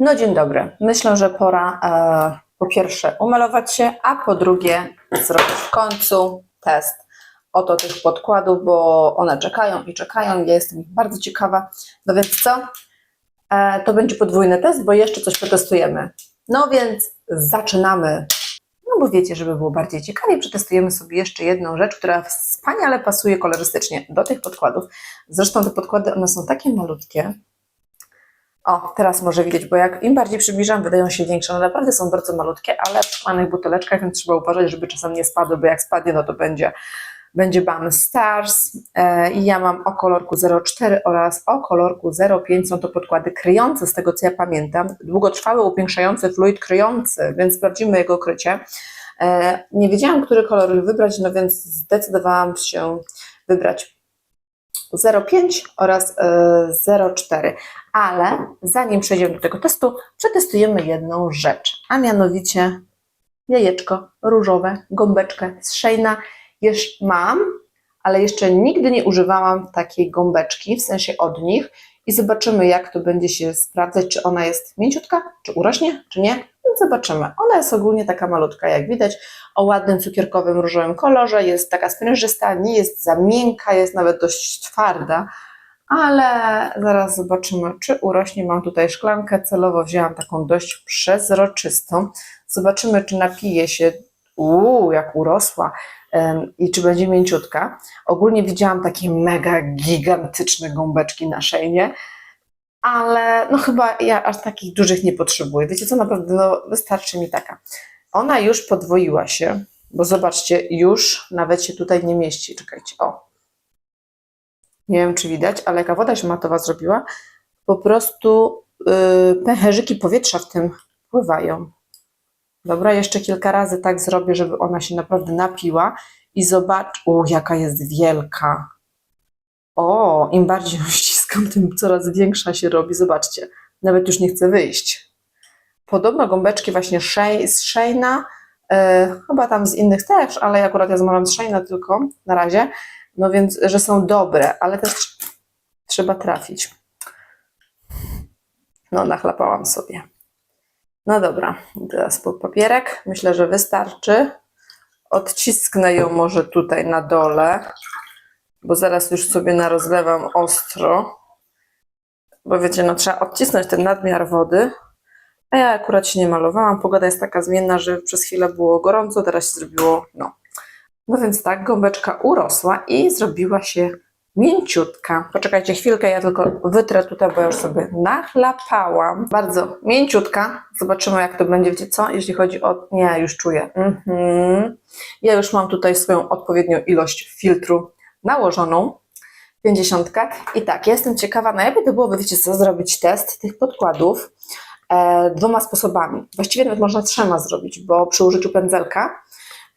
No dzień dobry. Myślę, że pora e, po pierwsze umalować się, a po drugie zrobić w końcu test oto tych podkładów, bo one czekają i czekają. Ja jestem ich bardzo ciekawa. No więc co? E, to będzie podwójny test, bo jeszcze coś przetestujemy. No więc zaczynamy. No bo wiecie, żeby było bardziej ciekawie, przetestujemy sobie jeszcze jedną rzecz, która wspaniale pasuje kolorystycznie do tych podkładów. Zresztą te podkłady, one są takie malutkie, o, teraz może widać, bo jak im bardziej przybliżam, wydają się większe. One naprawdę są bardzo malutkie, ale w szklanych buteleczkach, więc trzeba uważać, żeby czasem nie spadły, bo jak spadnie, no to będzie, będzie Bam Stars. E, I ja mam o kolorku 04 oraz o kolorku 05. Są to podkłady kryjące, z tego co ja pamiętam. Długotrwały, upiększający fluid kryjący, więc sprawdzimy jego krycie. E, nie wiedziałam, który kolor wybrać, no więc zdecydowałam się wybrać 0,5 oraz e, 0,4. Ale zanim przejdziemy do tego testu, przetestujemy jedną rzecz, a mianowicie jajeczko różowe, gąbeczkę z Sheina. Już mam, ale jeszcze nigdy nie używałam takiej gąbeczki, w sensie od nich i zobaczymy jak to będzie się sprawdzać, czy ona jest mięciutka, czy urośnie, czy nie. Więc zobaczymy. Ona jest ogólnie taka malutka, jak widać, o ładnym cukierkowym różowym kolorze, jest taka sprężysta, nie jest za miękka, jest nawet dość twarda, ale zaraz zobaczymy, czy urośnie. Mam tutaj szklankę, celowo wzięłam taką dość przezroczystą. Zobaczymy, czy napije się, uuu, jak urosła i czy będzie mięciutka. Ogólnie widziałam takie mega gigantyczne gąbeczki na szejnie, ale no chyba ja aż takich dużych nie potrzebuję. Wiecie co, naprawdę no, wystarczy mi taka. Ona już podwoiła się, bo zobaczcie, już nawet się tutaj nie mieści. Czekajcie, o. Nie wiem, czy widać, ale jaka woda się matowa zrobiła. Po prostu yy, pęcherzyki powietrza w tym pływają. Dobra, jeszcze kilka razy tak zrobię, żeby ona się naprawdę napiła i zobacz, o, jaka jest wielka. O, im bardziej ściskam, tym coraz większa się robi. Zobaczcie, nawet już nie chce wyjść. Podobno gąbeczki właśnie Shea- z Sheina, e, chyba tam z innych też, ale akurat ja zamawiam z Sheina tylko na razie, no więc, że są dobre, ale też tr- trzeba trafić. No, nachlapałam sobie. No dobra, teraz pod papierek. Myślę, że wystarczy. Odcisknę ją może tutaj na dole, bo zaraz już sobie narozlewam ostro. Bo wiecie, no trzeba odcisnąć ten nadmiar wody. A ja akurat się nie malowałam. Pogoda jest taka zmienna, że przez chwilę było gorąco, teraz się zrobiło, no. No więc tak, gąbeczka urosła i zrobiła się mięciutka. Poczekajcie chwilkę, ja tylko wytrę tutaj, bo już sobie nachlapałam. Bardzo mięciutka. Zobaczymy, jak to będzie, wiecie co, jeśli chodzi o... Nie, już czuję. Mhm. Ja już mam tutaj swoją odpowiednią ilość filtru nałożoną. 50. I tak, jestem ciekawa, najlepiej to byłoby, wiecie co, zrobić test tych podkładów e, dwoma sposobami. Właściwie nawet można trzema zrobić, bo przy użyciu pędzelka,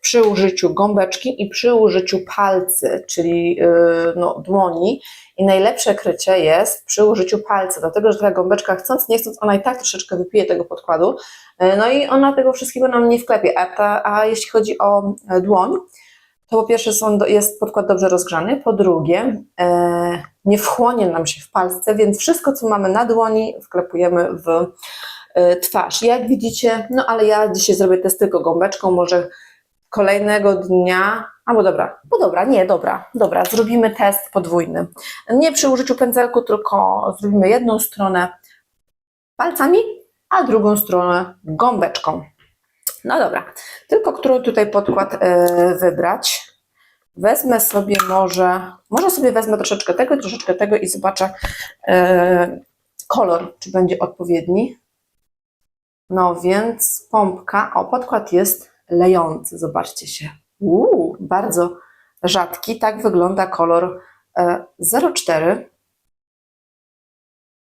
przy użyciu gąbeczki i przy użyciu palcy, czyli yy, no, dłoni. I najlepsze krycie jest przy użyciu palca, dlatego że ta gąbeczka, chcąc nie chcąc, ona i tak troszeczkę wypije tego podkładu, yy, no i ona tego wszystkiego nam nie wklepie. A, ta, a jeśli chodzi o e, dłoń, to po pierwsze są, jest podkład dobrze rozgrzany, po drugie e, nie wchłonie nam się w palce, więc wszystko, co mamy na dłoni, wklepujemy w e, twarz. Jak widzicie, no ale ja dzisiaj zrobię test tylko gąbeczką, może kolejnego dnia, albo dobra, no dobra, nie, dobra, dobra, zrobimy test podwójny. Nie przy użyciu pędzelku, tylko zrobimy jedną stronę palcami, a drugą stronę gąbeczką. No dobra, tylko który tutaj podkład e, wybrać. Wezmę sobie może, może sobie wezmę troszeczkę tego, troszeczkę tego i zobaczę e, kolor, czy będzie odpowiedni. No więc pompka, o podkład jest lejący, zobaczcie się. Uuu, bardzo rzadki, tak wygląda kolor e, 04.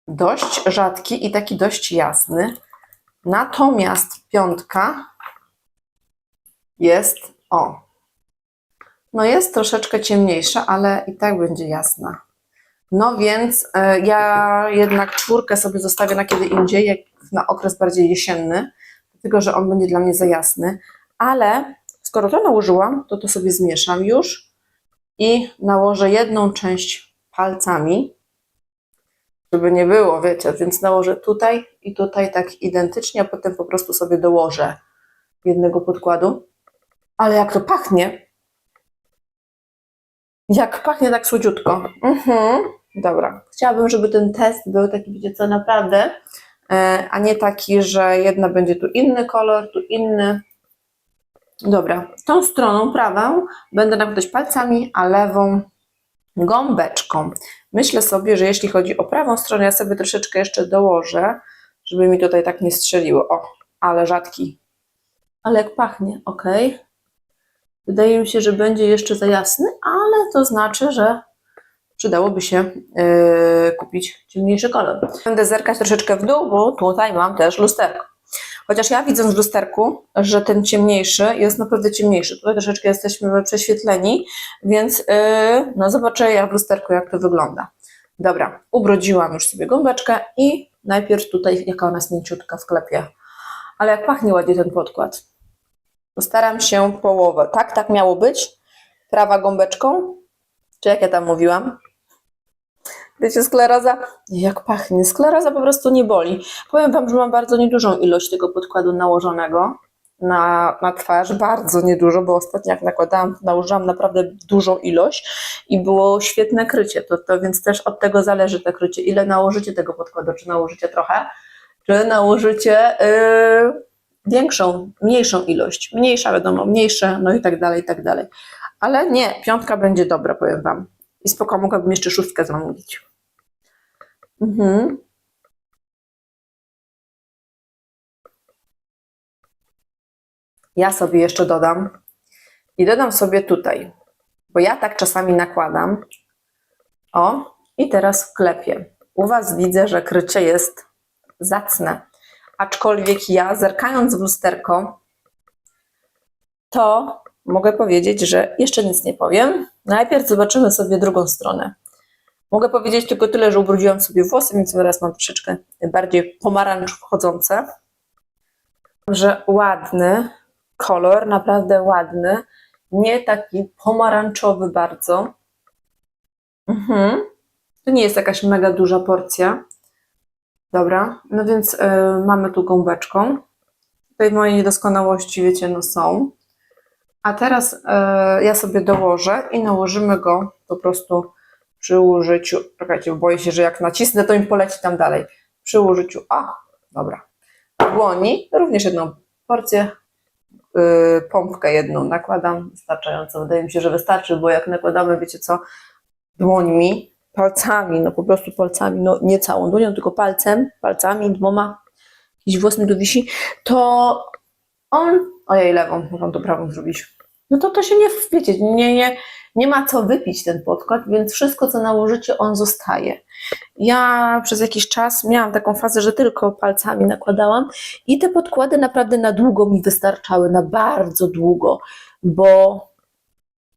Dość rzadki i taki dość jasny. Natomiast piątka jest, o, no jest troszeczkę ciemniejsza, ale i tak będzie jasna. No więc e, ja jednak czwórkę sobie zostawię na kiedy indziej, jak na okres bardziej jesienny, dlatego że on będzie dla mnie za jasny, ale skoro to nałożyłam, to to sobie zmieszam już i nałożę jedną część palcami, żeby nie było, wiecie, więc nałożę tutaj i tutaj tak identycznie, a potem po prostu sobie dołożę jednego podkładu. Ale jak to pachnie! Jak pachnie tak słodziutko. Mhm. Dobra. Chciałabym, żeby ten test był taki, wiecie co, naprawdę, e, a nie taki, że jedna będzie tu inny kolor, tu inny. Dobra. Tą stroną prawą będę nakładać palcami, a lewą gąbeczką. Myślę sobie, że jeśli chodzi o prawą stronę, ja sobie troszeczkę jeszcze dołożę, żeby mi tutaj tak nie strzeliło. O, ale rzadki. Ale jak pachnie, ok. Wydaje mi się, że będzie jeszcze za jasny, ale to znaczy, że przydałoby się yy, kupić ciemniejszy kolor. Będę zerkać troszeczkę w dół, bo tutaj mam też lusterko. Chociaż ja widząc w lusterku, że ten ciemniejszy jest naprawdę ciemniejszy. Tutaj troszeczkę jesteśmy prześwietleni, więc yy, no zobaczę ja w lusterku, jak to wygląda. Dobra, ubrodziłam już sobie gąbeczkę i najpierw tutaj, jaka ona jest mięciutka w klepie. Ale jak pachnie ładnie ten podkład. Postaram się połowę. Tak, tak miało być. Prawa gąbeczką. Czy jak ja tam mówiłam? Wiecie, skleroza? Jak pachnie. Skleroza po prostu nie boli. Powiem Wam, że mam bardzo niedużą ilość tego podkładu nałożonego na, na twarz. Bardzo niedużo, bo ostatnio jak nakładałam, nałożyłam naprawdę dużą ilość i było świetne krycie. To, to więc też od tego zależy to krycie. Ile nałożycie tego podkładu? Czy nałożycie trochę? Czy nałożycie yy, większą, mniejszą ilość? Mniejsza, wiadomo, mniejsze, no i tak dalej, i tak dalej. Ale nie, piątka będzie dobra, powiem Wam. I spoko, mogłabym jeszcze szóstkę zamówić. Mhm. Ja sobie jeszcze dodam i dodam sobie tutaj, bo ja tak czasami nakładam. O, i teraz wklepię. U Was widzę, że krycie jest zacne. Aczkolwiek ja, zerkając w lusterko, to mogę powiedzieć, że jeszcze nic nie powiem. Najpierw zobaczymy sobie drugą stronę. Mogę powiedzieć tylko tyle, że ubrudziłam sobie włosy, więc teraz mam troszeczkę bardziej pomarańcz wchodzące. Że ładny kolor, naprawdę ładny. Nie taki pomarańczowy bardzo. Mhm. To nie jest jakaś mega duża porcja. Dobra, no więc y, mamy tu gąbeczką. Tutaj moje niedoskonałości, wiecie, no są. A teraz y, ja sobie dołożę i nałożymy go po prostu przy użyciu. Czekajcie, boję się, że jak nacisnę, to mi poleci tam dalej. Przy użyciu. A, dobra. Dłoni, również jedną porcję, y, pompkę jedną nakładam, wystarczająco. Wydaje mi się, że wystarczy, bo jak nakładamy, wiecie co, dłońmi, palcami, no po prostu palcami, no nie całą dłonią, tylko palcem, palcami, dwoma, jakiś włos mi tu wisi, to on, ojej, lewą, mogą to prawą zrobić. No to to się nie, wiecie, nie, nie, nie ma co wypić ten podkład, więc wszystko, co nałożycie, on zostaje. Ja przez jakiś czas miałam taką fazę, że tylko palcami nakładałam i te podkłady naprawdę na długo mi wystarczały, na bardzo długo, bo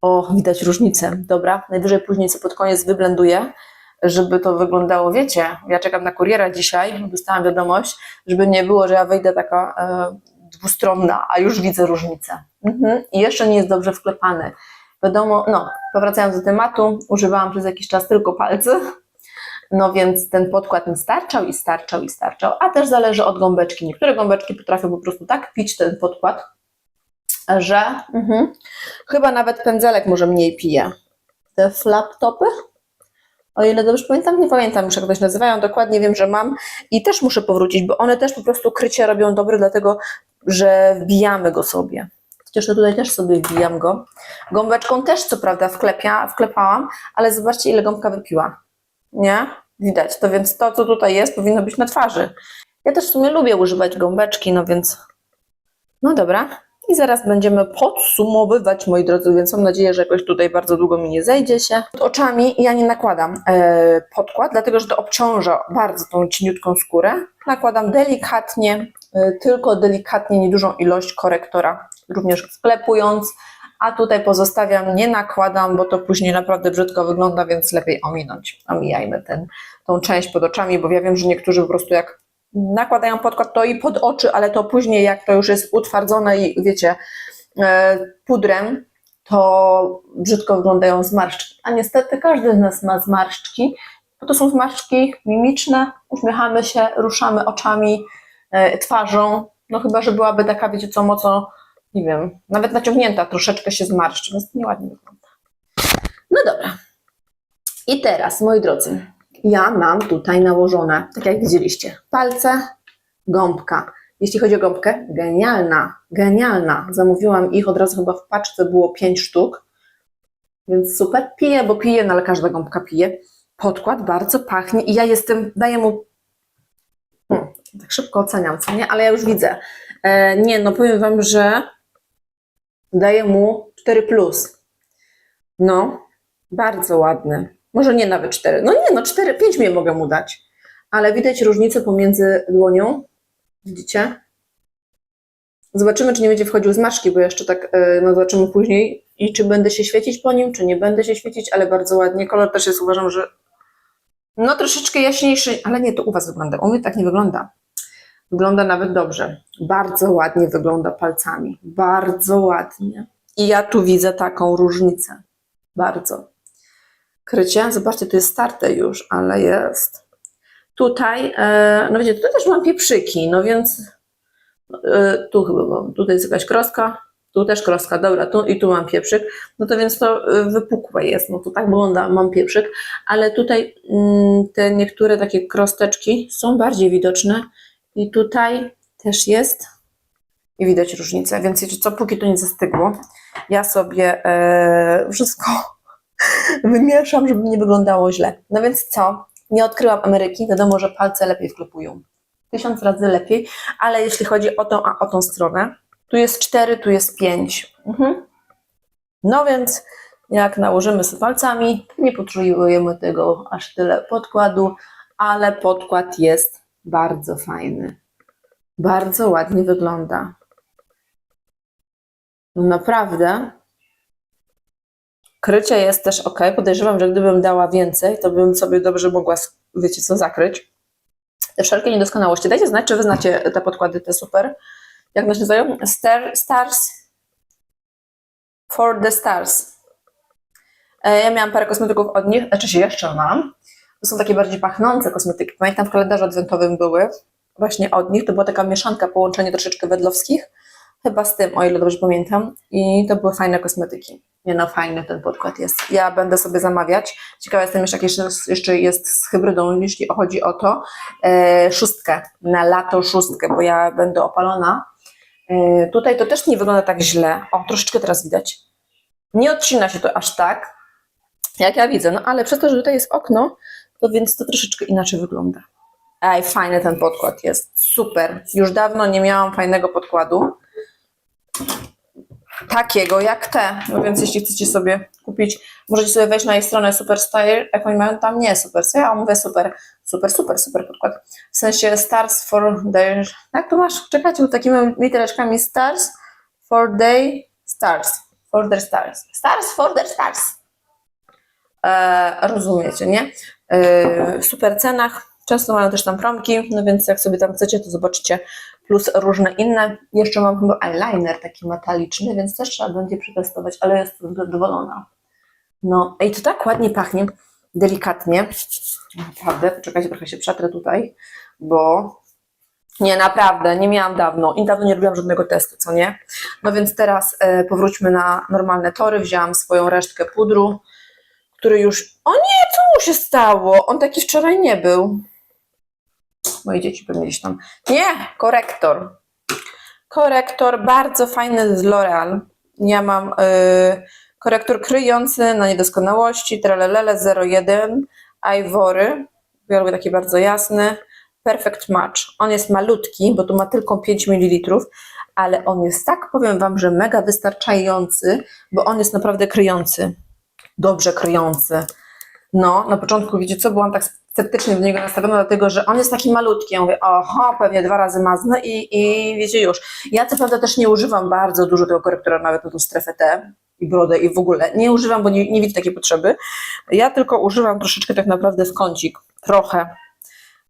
o, widać różnicę, dobra, najwyżej później co pod koniec wyblenduję, żeby to wyglądało, wiecie, ja czekam na kuriera dzisiaj, dostałam wiadomość, żeby nie było, że ja wejdę taka e, dwustronna, a już widzę różnicę. Mhm. I jeszcze nie jest dobrze wklepany. Wiadomo, no, powracając do tematu, używałam przez jakiś czas tylko palcy, no więc ten podkład mi starczał i starczał i starczał, a też zależy od gąbeczki. Niektóre gąbeczki potrafią po prostu tak pić ten podkład, że mhm, chyba nawet pędzelek może mniej pije. Te flaptopy, o ile dobrze pamiętam, nie pamiętam już jak to się nazywają, dokładnie wiem, że mam i też muszę powrócić, bo one też po prostu krycie robią dobre, dlatego że wbijamy go sobie. Chociaż ja tutaj też sobie wbijam go. Gąbeczką też co prawda wklepia, wklepałam, ale zobaczcie ile gąbka wypiła. Nie? Widać. To więc to, co tutaj jest, powinno być na twarzy. Ja też w sumie lubię używać gąbeczki, no więc... No dobra. I zaraz będziemy podsumowywać, moi drodzy, więc mam nadzieję, że jakoś tutaj bardzo długo mi nie zejdzie się. Pod oczami ja nie nakładam e, podkład, dlatego że to obciąża bardzo tą cieniutką skórę. Nakładam delikatnie, tylko delikatnie, niedużą ilość korektora, również sklepując, a tutaj pozostawiam, nie nakładam, bo to później naprawdę brzydko wygląda, więc lepiej ominąć. Omijajmy ten, tą część pod oczami, bo ja wiem, że niektórzy po prostu jak nakładają podkład, to i pod oczy, ale to później jak to już jest utwardzone i wiecie, e, pudrem, to brzydko wyglądają zmarszczki. A niestety każdy z nas ma zmarszczki, bo to są zmarszczki mimiczne, uśmiechamy się, ruszamy oczami, twarzą, no chyba, że byłaby taka, wiecie co, mocno, nie wiem, nawet naciągnięta, troszeczkę się zmarszczy, więc nieładnie wygląda. No dobra. I teraz, moi drodzy, ja mam tutaj nałożone, tak jak widzieliście, palce, gąbka. Jeśli chodzi o gąbkę, genialna, genialna. Zamówiłam ich od razu chyba w paczce, było 5 sztuk. Więc super. Piję, bo piję, no ale każda gąbka pije. Podkład bardzo pachnie i ja jestem, daję mu. Hmm, tak szybko oceniam, co nie? Ale ja już widzę. E, nie, no powiem Wam, że daję mu 4. Plus. No, bardzo ładny. Może nie nawet 4. No nie, no 4, 5 mnie mogę mu dać. Ale widać różnicę pomiędzy dłonią. Widzicie? Zobaczymy, czy nie będzie wchodził z maszki, bo jeszcze tak e, no, zobaczymy później i czy będę się świecić po nim, czy nie będę się świecić, ale bardzo ładnie. Kolor też jest, uważam, że no troszeczkę jaśniejszy, ale nie, to u Was wygląda. U mnie tak nie wygląda. Wygląda nawet dobrze. Bardzo ładnie wygląda palcami. Bardzo ładnie. I ja tu widzę taką różnicę. Bardzo. Krycie, zobaczcie, to jest starte już, ale jest. Tutaj, e, no wiecie, tutaj też mam pieprzyki, no więc e, tu chyba mam, tutaj jest jakaś kroska, tu też kroska, dobra, tu i tu mam pieprzyk, no to więc to e, wypukłe jest, no to tak wygląda, mam pieprzyk, ale tutaj mm, te niektóre takie krosteczki są bardziej widoczne i tutaj też jest i widać różnicę, więc wiecie co, póki to nie zastygło, ja sobie e, wszystko wymieszam, żeby nie wyglądało źle. No więc co? Nie odkryłam Ameryki, wiadomo, że palce lepiej wklepują. Tysiąc razy lepiej, ale jeśli chodzi o tą, a o tą stronę, tu jest 4, tu jest 5. Mhm. No więc jak nałożymy z palcami, nie potrzebujemy tego aż tyle podkładu, ale podkład jest bardzo fajny. Bardzo ładnie wygląda. No naprawdę Krycie jest też ok. Podejrzewam, że gdybym dała więcej, to bym sobie dobrze mogła, wiecie co, zakryć. Te wszelkie niedoskonałości. Dajcie znać, czy wy znacie te podkłady, te super. Jak się nazywają? Star, stars for the Stars. E, Ja miałam parę kosmetyków od nich, znaczy się jeszcze mam. To są takie bardziej pachnące kosmetyki. Pamiętam w kalendarzu adwentowym były właśnie od nich. To była taka mieszanka, połączenie troszeczkę wedlowskich. Chyba z tym, o ile dobrze pamiętam. I to były fajne kosmetyki. Nie no, fajny ten podkład jest. Ja będę sobie zamawiać. Ciekawa jestem jeszcze, jak jeszcze, jeszcze jest z hybrydą, jeśli chodzi o to. E, szóstkę, na lato szóstkę, bo ja będę opalona. E, tutaj to też nie wygląda tak źle. O, troszeczkę teraz widać. Nie odcina się to aż tak, jak ja widzę. No ale przez to, że tutaj jest okno, to więc to troszeczkę inaczej wygląda. Ej, fajny ten podkład jest. Super. Już dawno nie miałam fajnego podkładu takiego jak te. No więc jeśli chcecie sobie kupić, możecie sobie wejść na jej stronę Super Style, jak oni mają tam nie Super Style, ja mówię super, super, super, super podkład. W sensie Stars for their, jak to masz? Czekajcie, takimi litereczkami Stars for their stars. For their stars. Stars for their stars. E, rozumiecie, nie? W super cenach. Często mają też tam promki, no więc jak sobie tam chcecie, to zobaczycie plus różne inne. Jeszcze mam chyba eyeliner taki metaliczny, więc też trzeba będzie przetestować, ale jestem zadowolona. No i to tak ładnie pachnie, delikatnie. Naprawdę, poczekajcie, trochę się przetrę tutaj, bo nie, naprawdę, nie miałam dawno i dawno nie robiłam żadnego testu, co nie? No więc teraz e, powróćmy na normalne tory. Wzięłam swoją resztkę pudru, który już... O nie, co mu się stało? On taki wczoraj nie był. Moje dzieci pewnie gdzieś tam. Nie, korektor. Korektor bardzo fajny z L'Oreal. Ja mam y, korektor kryjący na niedoskonałości, tralelele 01, Ivory. Ja lubię taki bardzo jasny. Perfect Match. On jest malutki, bo tu ma tylko 5 ml, ale on jest tak, powiem Wam, że mega wystarczający, bo on jest naprawdę kryjący. Dobrze kryjący. No, na początku, wiecie co, byłam tak sceptycznie do niego nastawiona, dlatego że on jest taki malutki. Ja mówię, oho, pewnie dwa razy maznę i, i wiecie już. Ja co prawda też nie używam bardzo dużo tego korektora, nawet na tą strefę T i brodę i w ogóle. Nie używam, bo nie, nie widzę takiej potrzeby. Ja tylko używam troszeczkę tak naprawdę w kącik, trochę,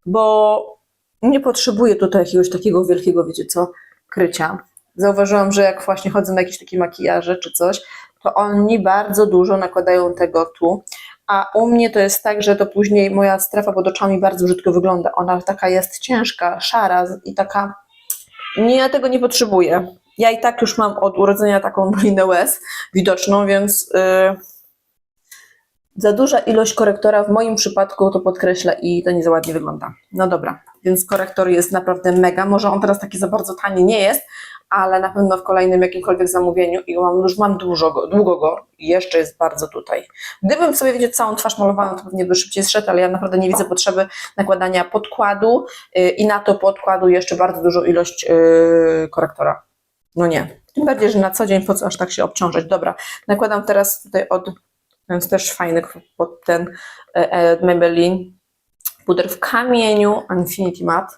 bo nie potrzebuję tutaj jakiegoś takiego wielkiego, wiecie co, krycia. Zauważyłam, że jak właśnie chodzę na jakieś takie makijaże czy coś, to oni bardzo dużo nakładają tego tu. a u mnie to jest tak, że to później moja strefa pod oczami bardzo brzydko wygląda. Ona taka jest ciężka, szara i taka. Nie, ja tego nie potrzebuję. Ja i tak już mam od urodzenia taką dolinę łez widoczną, więc yy, za duża ilość korektora w moim przypadku to podkreśla i to nie za ładnie wygląda. No dobra, więc korektor jest naprawdę mega. Może on teraz taki za bardzo tani nie jest, ale na pewno w kolejnym jakimkolwiek zamówieniu i mam, już mam dużo go, długo go i jeszcze jest bardzo tutaj. Gdybym sobie widzieć całą twarz malowaną, to pewnie by szybciej zszedł, ale ja naprawdę nie widzę potrzeby nakładania podkładu yy, i na to podkładu jeszcze bardzo dużą ilość yy, korektora. No nie. Tym bardziej, że na co dzień po co aż tak się obciążać. Dobra, nakładam teraz tutaj od, więc też fajny pod ten e, e, Maybelline puder w kamieniu Infinity Matte.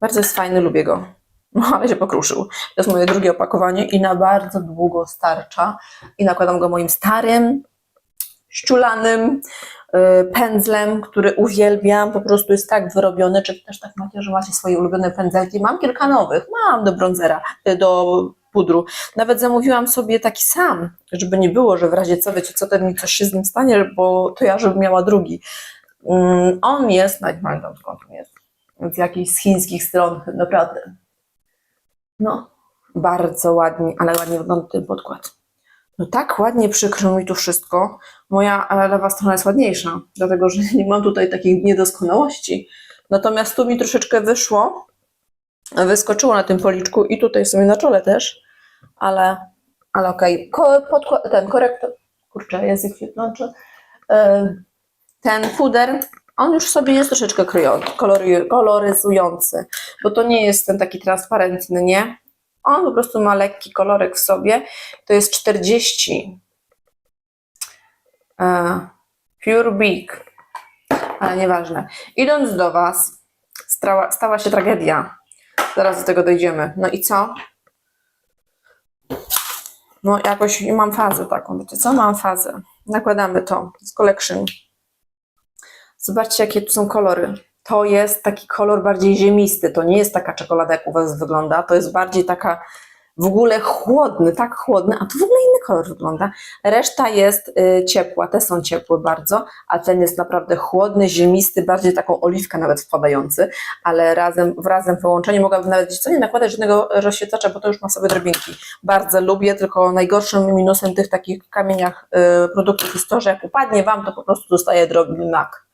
Bardzo jest fajny, lubię go. No, ale się pokruszył. To jest moje drugie opakowanie i na bardzo długo starcza. I nakładam go moim starym, ściulanym y, pędzlem, który uwielbiam. Po prostu jest tak wyrobiony. Czy też tak macie, że macie swoje ulubione pędzelki? Mam kilka nowych. Mam do bronzera, y, do pudru. Nawet zamówiłam sobie taki sam, żeby nie było, że w razie co, wiecie co, to mi coś się z nim stanie, bo to ja, żebym miała drugi. Mm, on jest, nawet pamiętam skąd on jest, z jakichś chińskich stron, naprawdę. No, bardzo ładnie, ale ładnie wygląda ten podkład. No tak ładnie przykrył mi tu wszystko. Moja lewa strona jest ładniejsza, dlatego że nie mam tutaj takich niedoskonałości. Natomiast tu mi troszeczkę wyszło, wyskoczyło na tym policzku i tutaj sobie na czole też, ale, ale okej. Podkład- ten korektor, kurczę, język e, ten puder, on już sobie jest troszeczkę kryjący, kolory, koloryzujący, bo to nie jest ten taki transparentny, nie? On po prostu ma lekki kolorek w sobie. To jest 40 e, Pure Big, ale nieważne. Idąc do Was, stała, stała się tragedia. Zaraz do tego dojdziemy. No i co? No jakoś mam fazę taką, wiecie co? Mam fazę. Nakładamy to z collection. Zobaczcie, jakie tu są kolory. To jest taki kolor bardziej ziemisty. To nie jest taka czekolada, jak u Was wygląda. To jest bardziej taka w ogóle chłodny, tak chłodny, a tu w ogóle inny kolor wygląda. Reszta jest y, ciepła, te są ciepłe bardzo, a ten jest naprawdę chłodny, ziemisty, bardziej taką oliwkę nawet wpadający, ale razem, w razem połączeniu mogłabym nawet co nie nakładać żadnego rozświetlacza, bo to już ma sobie drobinki. Bardzo lubię, tylko najgorszym minusem tych takich kamieniach y, produktów jest to, że jak upadnie Wam, to po prostu dostaje drobny mak.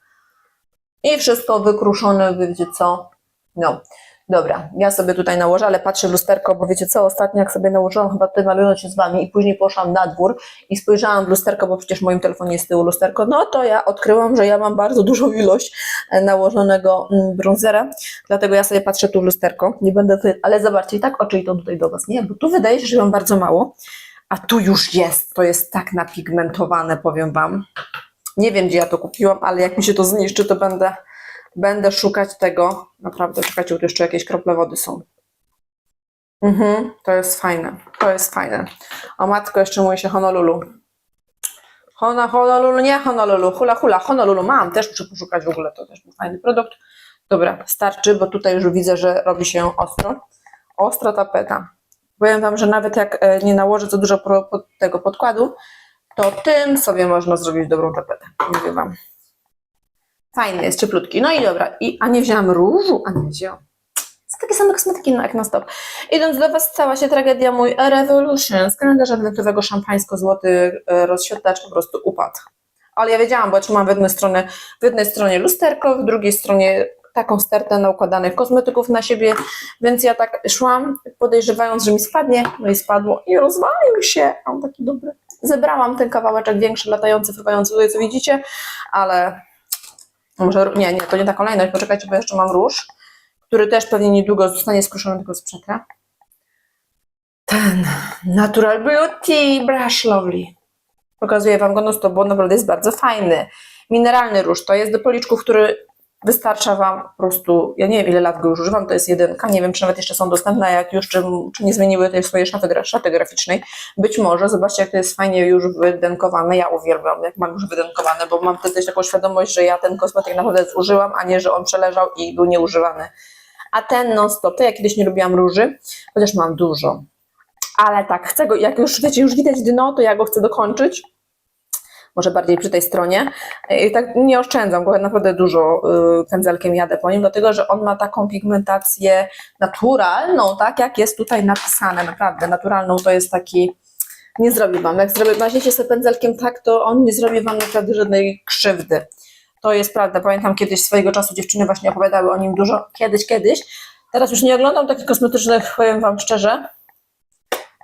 I wszystko wykruszone, wiecie co? No, dobra, ja sobie tutaj nałożę, ale patrzę w lusterko, bo wiecie co, ostatnio jak sobie nałożyłam chyba ten malunek się z Wami i później poszłam na dwór i spojrzałam w lusterko, bo przecież w moim telefonie jest z tyłu lusterko, no to ja odkryłam, że ja mam bardzo dużą ilość e, nałożonego mm, bronzera, dlatego ja sobie patrzę tu w lusterko, nie będę tutaj, ale zobaczcie, i tak oczy idą tutaj do Was, nie? Bo tu wydaje się, że mam bardzo mało, a tu już jest, to jest tak napigmentowane, powiem Wam. Nie wiem, gdzie ja to kupiłam, ale jak mi się to zniszczy, to będę, będę szukać tego. Naprawdę, czekajcie, tu jeszcze jakieś krople wody są. Mhm, to jest fajne. To jest fajne. O matko, jeszcze mówi się Honolulu. Hona, Honolulu, nie Honolulu, hula hula, Honolulu mam, też muszę poszukać w ogóle, to też był fajny produkt. Dobra, starczy, bo tutaj już widzę, że robi się ostro. Ostra tapeta. Powiem Wam, że nawet jak e, nie nałożę za dużo tego podkładu, to tym sobie można zrobić dobrą tapetę. Mówię Wam. Fajny jest, cieplutki. No i dobra, I, a nie wzięłam różu, a nie wzięłam. Są takie same kosmetyki jak na stop. Idąc do Was, stała się tragedia mój Revolution z kalendarza adwentowego szampańsko-złoty e, rozświetlacz po prostu upadł. Ale ja wiedziałam, bo trzymam w jednej stronie, w jednej stronie lusterko, w drugiej stronie taką stertę naukładanych kosmetyków na siebie, więc ja tak szłam, podejrzewając, że mi spadnie, no i spadło i rozwalił się. A On taki dobry. Zebrałam ten kawałeczek większy, latający, fruwający tutaj, co widzicie, ale może, nie, nie, to nie ta kolejność, poczekajcie, bo jeszcze mam róż, który też pewnie niedługo zostanie skruszony, tylko z przekrę. Ten Natural Beauty Brush Lovely. Pokazuję Wam go no stop, bo naprawdę jest bardzo fajny. Mineralny róż, to jest do policzków, który wystarcza Wam po prostu, ja nie wiem ile lat go już używam, to jest jedynka, nie wiem czy nawet jeszcze są dostępne, jak już czy, czy nie zmieniły tej swojej szafy, gra- szaty graficznej. Być może, zobaczcie jak to jest fajnie już wydenkowane, ja uwielbiam jak mam już wydenkowane, bo mam wtedy taką świadomość, że ja ten kosmetyk naprawdę zużyłam, a nie, że on przeleżał i był nieużywany. A ten non stop, to ja kiedyś nie lubiłam róży, chociaż mam dużo. Ale tak, chcę go, jak już wiecie, już widać dno, to ja go chcę dokończyć, może bardziej przy tej stronie. I tak nie oszczędzam go, naprawdę dużo y, pędzelkiem jadę po nim, dlatego że on ma taką pigmentację naturalną, tak jak jest tutaj napisane, naprawdę naturalną to jest taki, nie zrobi Wam, jak zrobi, maźniecie sobie pędzelkiem tak, to on nie zrobi Wam naprawdę żadnej krzywdy. To jest prawda, pamiętam kiedyś swojego czasu dziewczyny właśnie opowiadały o nim dużo, kiedyś, kiedyś, teraz już nie oglądam takich kosmetycznych, powiem Wam szczerze,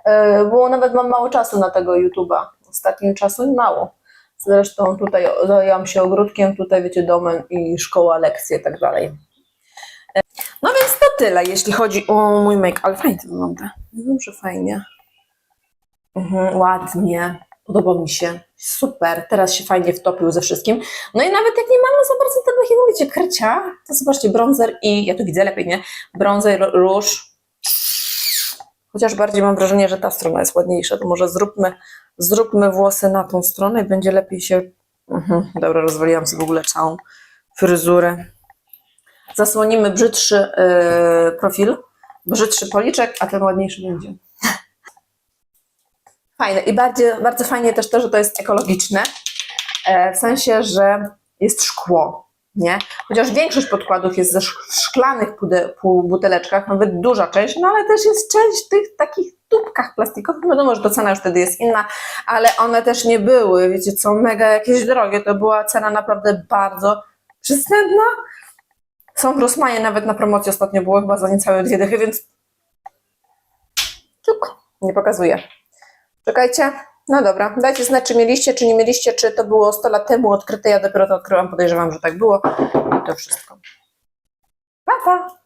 Yy, bo nawet mam mało czasu na tego YouTube'a, ostatnim czasu mało. Zresztą tutaj zajęłam się ogródkiem, tutaj wiecie, domem i szkoła, lekcje i tak dalej. No więc to tyle, jeśli chodzi o mój make, ale fajnie to wygląda. Dobrze, fajnie. Mhm, ładnie, podoba mi się. Super, teraz się fajnie wtopił ze wszystkim. No i nawet jak nie mamy za bardzo tego, jak mówicie, krycia, to zobaczcie, bronzer i, ja tu widzę lepiej, nie? Bronzer, róż. Chociaż bardziej mam wrażenie, że ta strona jest ładniejsza, to może zróbmy, zróbmy włosy na tą stronę i będzie lepiej się... Mhm, dobra, rozwaliłam sobie w ogóle całą fryzurę. Zasłonimy brzydszy yy, profil, brzydszy policzek, a ten ładniejszy będzie. Fajne i bardzo fajnie też to, że to jest ekologiczne, e, w sensie, że jest szkło, nie? Chociaż większość podkładów jest ze szklanych buteleczkach, nawet duża część, no ale też jest część tych takich tubkach plastikowych, wiadomo, że to cena już wtedy jest inna, ale one też nie były, wiecie co, mega jakieś drogie, to była cena naprawdę bardzo przystępna. Są w Rossmanie nawet na promocji ostatnio było chyba za niecałe dwie dychy, więc Czuk, nie pokazuję. Czekajcie. No dobra, dajcie znać, czy mieliście, czy nie mieliście, czy to było 100 lat temu odkryte. Ja dopiero to odkryłam, podejrzewam, że tak było. I to wszystko. Pa, pa!